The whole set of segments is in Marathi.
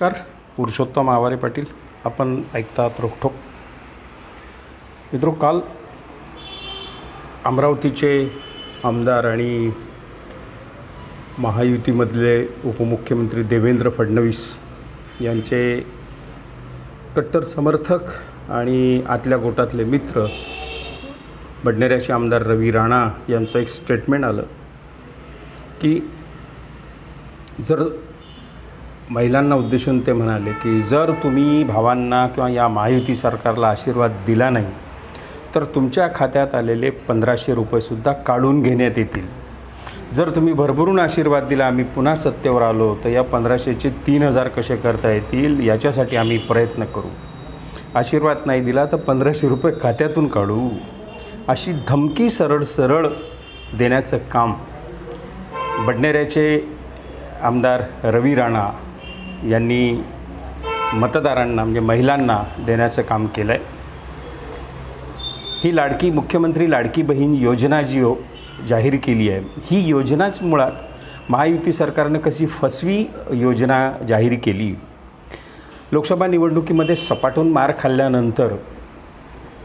नमस्कार पुरुषोत्तम आवारे पाटील आपण ऐकतात रोखोक मित्रो काल अमरावतीचे आमदार आणि महायुतीमधले उपमुख्यमंत्री देवेंद्र फडणवीस यांचे कट्टर समर्थक आणि आतल्या गोटातले मित्र बडनेऱ्याचे आमदार रवी राणा यांचं एक स्टेटमेंट आलं की जर महिलांना उद्देशून ते म्हणाले की जर तुम्ही भावांना किंवा या महायुती सरकारला आशीर्वाद दिला नाही तर तुमच्या खात्यात आलेले पंधराशे रुपयेसुद्धा काढून घेण्यात येतील. जर तुम्ही भरभरून आशीर्वाद दिला आम्ही पुन्हा सत्तेवर आलो तर या पंधराशेचे तीन हजार कसे करता येतील याच्यासाठी आम्ही प्रयत्न करू. आशीर्वाद नाही दिला तर पंधराशे रुपये खात्यातून काढू. अशी धमकी सरळ सरळ देण्याचं काम बडनेऱ्याचे आमदार रवी राणा यांनी मतदारांना म्हणजे महिलांना देण्याचं काम केलं आहे ही लाडकी मुख्यमंत्री लाडकी बहीण योजना जी हो जाहीर केली आहे ही योजनाच मुळात महायुती सरकारनं कशी फसवी योजना जाहीर केली? लोकसभा निवडणुकीमध्ये सपाटून मार खाल्ल्यानंतर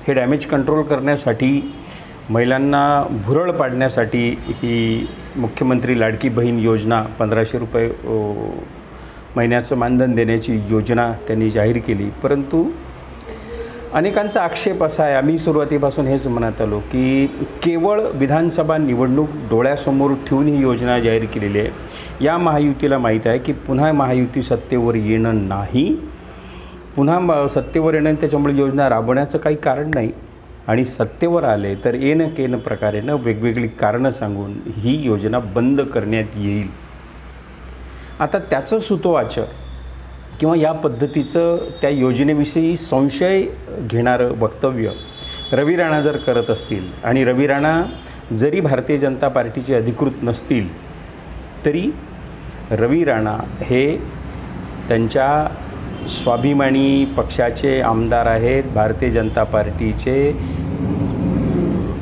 हे डॅमेज कंट्रोल करण्यासाठी महिलांना भुरळ पाडण्यासाठी ही मुख्यमंत्री लाडकी बहीण योजना पंधराशे रुपये महिन्याचं मानधन देण्याची योजना त्यांनी जाहीर केली. परंतु अनेकांचा आक्षेप असा आहे आम्ही सुरुवातीपासून हेच म्हणत आलो की केवळ विधानसभा निवडणूक डोळ्यासमोर ठेवून ही योजना जाहीर केलेली आहे. या महायुतीला माहीत आहे की पुन्हा महायुती सत्तेवर येणं नाही. पुन्हा सत्तेवर येणं त्याच्यामुळे योजना राबवण्याचं काही कारण नाही. आणि सत्तेवर आले तर येणं केन प्रकारेनं वेगवेगळी कारणं सांगून ही योजना बंद करण्यात येईल. आता त्याचं सुतोवाचक किंवा या पद्धतीचं त्या योजनेविषयी संशय घेणारं वक्तव्य रवी राणा जर करत असतील आणि रवी राणा जरी भारतीय जनता पार्टीचे अधिकृत नसतील तरी रवी राणा हे त्यांच्या स्वाभिमानी पक्षाचे आमदार आहेत. भारतीय जनता पार्टीचे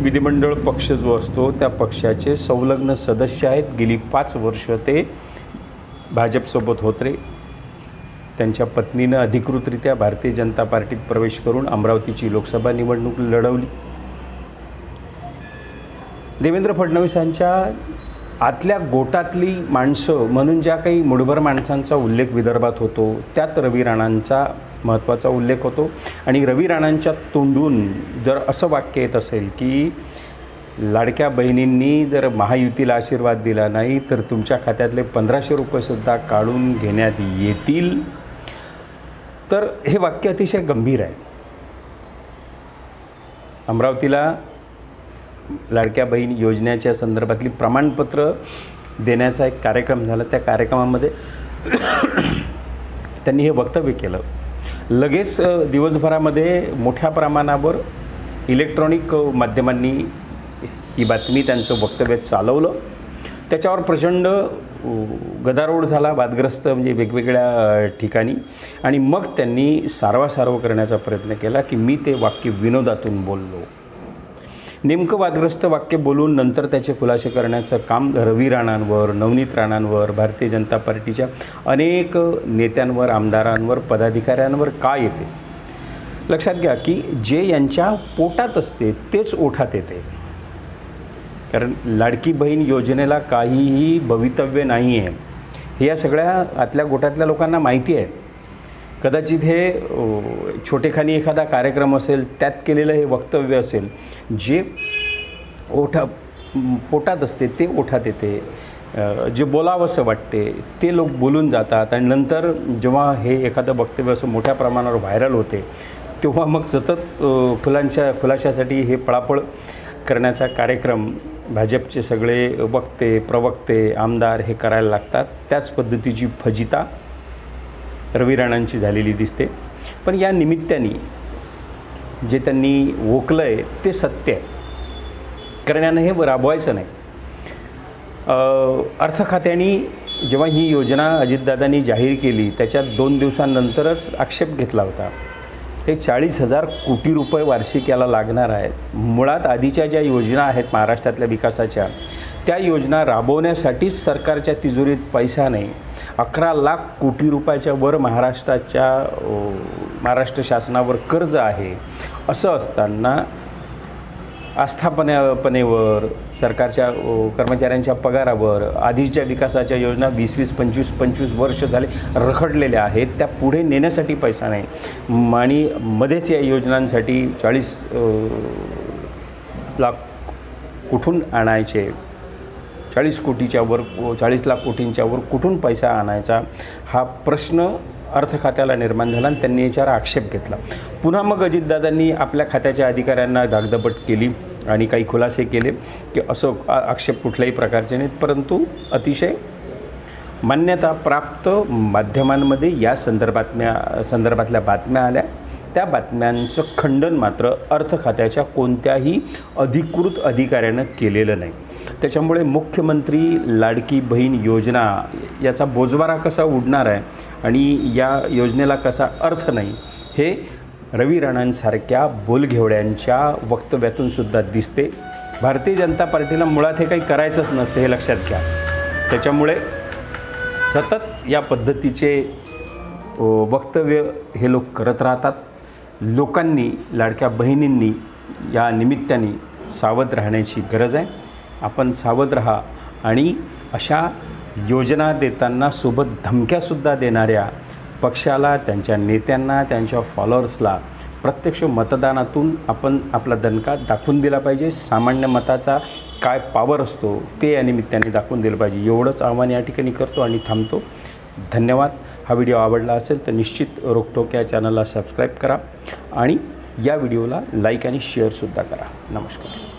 विधिमंडळ पक्ष जो असतो त्या पक्षाचे संलग्न सदस्य आहेत. गेली पाच वर्ष ते भाजपसोबत होते त्यांच्या पत्नीनं अधिकृतरित्या भारतीय जनता पार्टीत प्रवेश करून अमरावतीची लोकसभा निवडणूक लढवली. देवेंद्र फडणवीसांच्या आतल्या गोटातली माणसं म्हणून ज्या काही मुठभर माणसांचा उल्लेख विदर्भात होतो त्यात रवी राणांचा महत्त्वाचा उल्लेख होतो. आणि रवी राणांच्या तोंडून जर असं वाक्य येत असेल की लाडक्या बहिणींनी जर महायुतीला आशीर्वाद दिला नाही तर तुमच्या खात्यातले पंधराशे रुपयेसुद्धा काढून घेण्यात येतील. तर हे वाक्य अतिशय गंभीर आहे. अमरावतीला लाडक्या बहीण योजनेच्या संदर्भातली प्रमाणपत्र देण्याचा एक कार्यक्रम झाला. त्या कार्यक्रमामध्ये त्यांनी हे वक्तव्य केलं. लगेच दिवसभरामध्ये मोठ्या प्रमाणावर इलेक्ट्रॉनिक माध्यमांनी ही बातमी त्यांचं वक्तव्य चालवलं. त्याच्यावर प्रचंड गदारोळ झाला वादग्रस्त म्हणजे वेगवेगळ्या ठिकाणी. आणि मग त्यांनी सारवासारव करण्याचा प्रयत्न केला की मी ते वाक्य विनोदातून बोललो. नेमकं वादग्रस्त वाक्य बोलून नंतर त्याचे खुलासे करण्याचं काम रवी राणांवर नवनीत राणांवर भारतीय जनता पार्टीच्या अनेक नेत्यांवर आमदारांवर पदाधिकाऱ्यांवर का येते? लक्षात घ्या की जे यांच्या पोटात असते तेच ओठात येते. कारण लाडकी बहीण योजनेला काहीही भवितव्य नाही आहे हे या सगळ्या आतल्या गोटातल्या लोकांना माहिती आहे. कदाचित हे छोटेखानी एखादा कार्यक्रम असेल त्यात केलेलं हे वक्तव्य असेल जे ओठा पोटात असते ते ओठात येते. जे बोलावंसं वाटते ते लोक बोलून जातात आणि नंतर जेव्हा हे एखादं वक्तव्य असं मोठ्या प्रमाणावर व्हायरल होते तेव्हा मग सतत फुलांच्या खुलाशासाठी हे पळापळ करण्याचा कार्यक्रम भाजपचे सगळे वक्ते प्रवक्ते आमदार हे करायला लागतात. त्याच पद्धतीची फजिता रवी राणांची झालेली दिसते. पण या निमित्ताने जे त्यांनी ओकलं आहे ते सत्य आहे. करण्यानं हे राबवायचं नाही. अर्थ खात्याने जेव्हा ही योजना अजितदादांनी जाहीर केली त्याच्यात दोन दिवसांनंतरच आक्षेप घेतला होता. ते चाळीस हजार कोटी रुपये वार्षिक याला लागणार आहेत. मुळात आधीच्या ज्या योजना आहेत महाराष्ट्रातल्या विकासाच्या त्या योजना राबवण्यासाठीच सरकारच्या तिजोरीत पैसा नाही. अकरा लाख कोटी रुपयाच्या वर महाराष्ट्राच्या महाराष्ट्र शासनावर कर्ज आहे. असं असताना आस्थापनेपणेवर सरकारच्या कर्मचाऱ्यांच्या पगारावर आधीच्या विकासाच्या योजना वीस वीस पंचवीस पंचवीस वर्ष झाले रखडलेल्या आहेत. त्या पुढे नेण्यासाठी पैसा नाही. आणि मध्येच या योजनांसाठी चाळीस लाख कुठून आणायचे? चाळीस कोटीच्या वर चाळीस लाख कोटींच्या वर कुठून पैसा आणायचा? हा प्रश्न अर्थ खात्याला निर्माण झाला आणि त्यांनी याच्यावर आक्षेप घेतला. पुन्हा मग अजितदादांनी आपल्या खात्याच्या अधिकाऱ्यांना दागदपट केली आणि काही खुलासे केले की असो आक्षेप कुठल्याही प्रकारचे नाहीत. परंतु अतिशय मान्यता प्राप्त माध्यमांमध्ये या संदर्भातम्या संदर्भातल्या बातम्या आल्या. त्या बातम्यांचं खंडन मात्र अर्थ खात्याच्या कोणत्याही अधिकृत अधिकाऱ्यानं केलेलं नाही. त्याच्यामुळे मुख्यमंत्री लाडकी बहीण योजना याचा बोजवारा कसा उडणार आहे आणि या योजनेला कसा अर्थ नाही हे रवी राणांसारख्या बोलघेवड्यांच्या वक्तव्यातून सुद्धा दिसते. भारतीय जनता पार्टीला मुळात हे काही करायचंच नसतं हे लक्षात घ्या. त्याच्यामुळे सतत या पद्धतीचे वक्तव्य हे लोक करत राहतात. लोकांनी लाडक्या बहिणींनी या निमित्ताने सावध राहण्याची गरज आहे. आपण सावध राहा आणि अशा योजना देताना सोबत धमक्यासुद्धा देणाऱ्या पक्षाला त्यांच्या नेत्यांना त्यांच्या फॉलोअर्सला प्रत्यक्ष मतदानातून आपण आपला दणका दाखवून दिला पाहिजे. सामान्य मताचा काय पावर असतो ते या निमित्ताने दाखवून दिलं पाहिजे. एवढंच आव्हान या ठिकाणी करतो आणि थांबतो. धन्यवाद. हा व्हिडिओ आवडला असेल तर निश्चित रोकटोक या चॅनलला सबस्क्राईब करा आणि या व्हिडिओला लाईक आणि शेअरसुद्धा करा. नमस्कार.